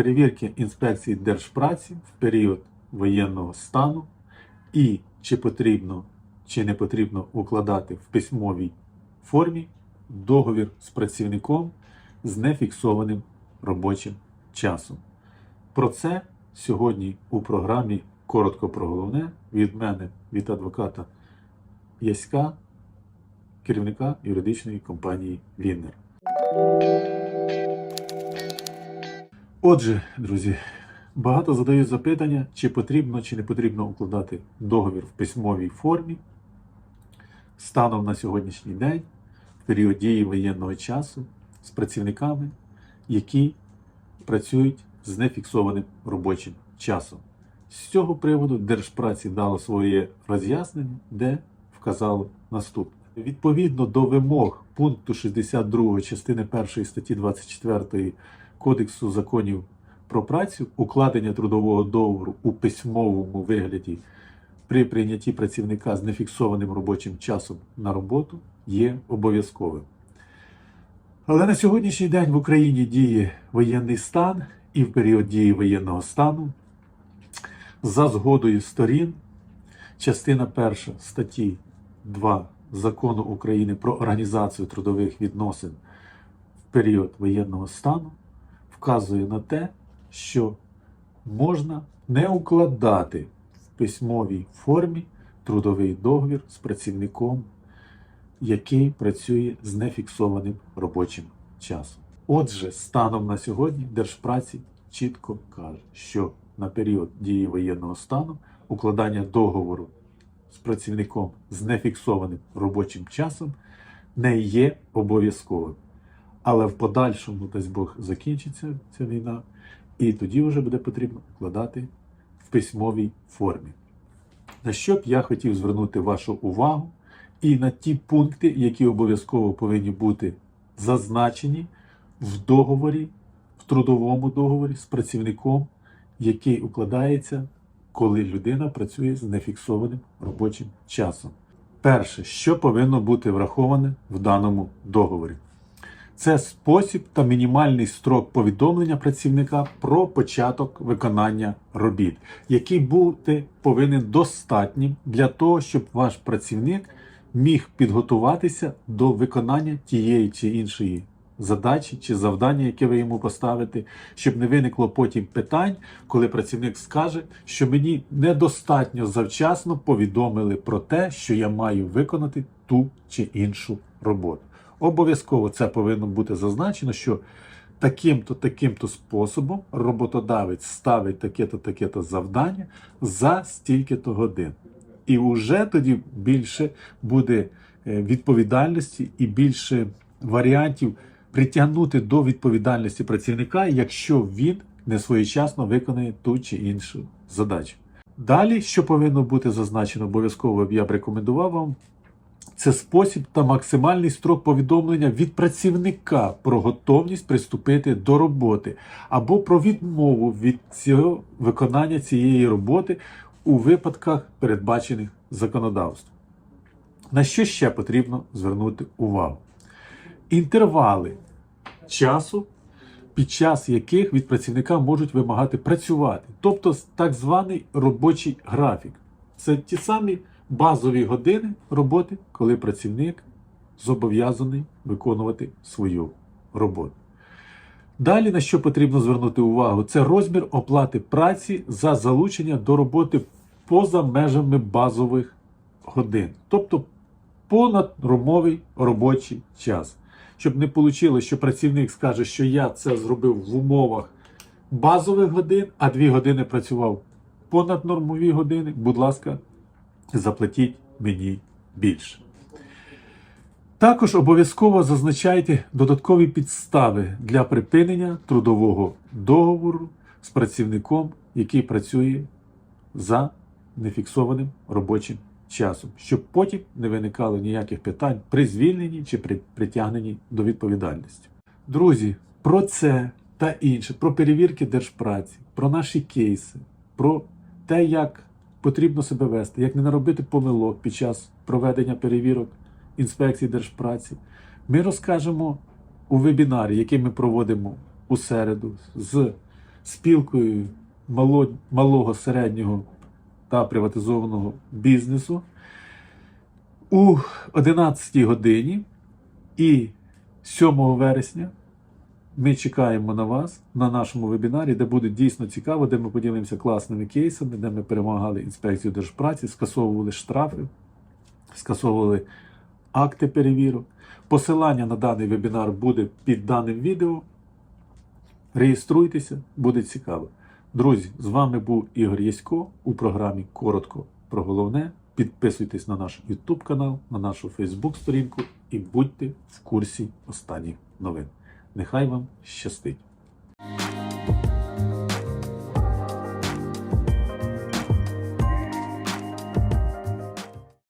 перевірки інспекції Держпраці в період воєнного стану і чи потрібно чи не потрібно укладати в письмовій формі договір з працівником з нефіксованим робочим часом. Про це сьогодні у програмі коротко про головне від мене, від адвоката Яська, керівника юридичної компанії Віннер. Отже, друзі, багато задають запитання, чи потрібно чи не потрібно укладати договір в письмовій формі станом на сьогоднішній день, в період дії воєнного часу, з працівниками, які працюють з нефіксованим робочим часом. З цього приводу Держпраці дало своє роз'яснення, де вказало наступне. Відповідно до вимог пункту 62 частини 1 статті 24 Кодексу законів про працю, укладення трудового договору у письмовому вигляді при прийнятті працівника з нефіксованим робочим часом на роботу є обов'язковим. Але на сьогоднішній день в Україні діє воєнний стан, і в період дії воєнного стану за згодою сторін, частина 1 статті 2 Закону України про організацію трудових відносин в період воєнного стану вказує на те, що можна не укладати в письмовій формі трудовий договір з працівником, який працює з нефіксованим робочим часом. Отже, станом на сьогодні Держпраці чітко каже, що на період дії воєнного стану укладання договору з працівником з нефіксованим робочим часом не є обов'язковим. Але в подальшому, дасть Бог, закінчиться ця війна, і тоді вже буде потрібно укладати в письмовій формі. На що б я хотів звернути вашу увагу і на ті пункти, які обов'язково повинні бути зазначені в договорі, в трудовому договорі з працівником, який укладається, коли людина працює з нефіксованим робочим часом. Перше, що повинно бути враховане в даному договорі, це спосіб та мінімальний строк повідомлення працівника про початок виконання робіт, який бути повинен достатнім для того, щоб ваш працівник міг підготуватися до виконання тієї чи іншої задачі чи завдання, яке ви йому поставите, щоб не виникло потім питань, коли працівник скаже, що мені недостатньо завчасно повідомили про те, що я маю виконати ту чи іншу роботу. Обов'язково це повинно бути зазначено, що таким-то таким-то способом роботодавець ставить таке-то таке-то завдання за стільки-то годин. І вже тоді більше буде е, відповідальності і більше варіантів притягнути до відповідальності працівника, якщо він не своєчасно виконує ту чи іншу задачу. Далі, що повинно бути зазначено, обов'язково я б рекомендував вам, це спосіб та максимальний строк повідомлення від працівника про готовність приступити до роботи або про відмову від цього виконання цієї роботи у випадках, передбачених законодавством. На що ще потрібно звернути увагу? Інтервали часу, під час яких від працівника можуть вимагати працювати, тобто так званий робочий графік. Це ті самі базові години роботи, коли працівник зобов'язаний виконувати свою роботу. Далі на що потрібно звернути увагу, це розмір оплати праці за залучення до роботи поза межами базових годин, тобто понаднормовий робочий час. Щоб не вийшло, що працівник скаже, що я це зробив в умовах базових годин, а дві години працював понаднормові години, будь ласка, заплатіть мені більше. Також обов'язково зазначайте додаткові підстави для припинення трудового договору з працівником, який працює за нефіксованим робочим часом, щоб потім не виникало ніяких питань при звільненні чи при притягненні до відповідальності. Друзі, про це та інше, про перевірки держпраці, про наші кейси, про те, як потрібно себе вести, як не наробити помилок під час проведення перевірок інспекції держпраці, ми розкажемо у вебінарі, який ми проводимо у середу з спілкою мало, малого, середнього та приватизованого бізнесу. У 11 годині і 7 вересня ми чекаємо на вас на нашому вебінарі, де буде дійсно цікаво, де ми поділимося класними кейсами, де ми перемагали інспекцію держпраці, скасовували штрафи, скасовували акти перевірок. Посилання на даний вебінар буде під даним відео. Реєструйтеся, буде цікаво. Друзі, з вами був Ігор Ясько у програмі Коротко про головне. Підписуйтесь на наш YouTube канал, на нашу Facebook сторінку і будьте в курсі останніх новин. Нехай вам щастить!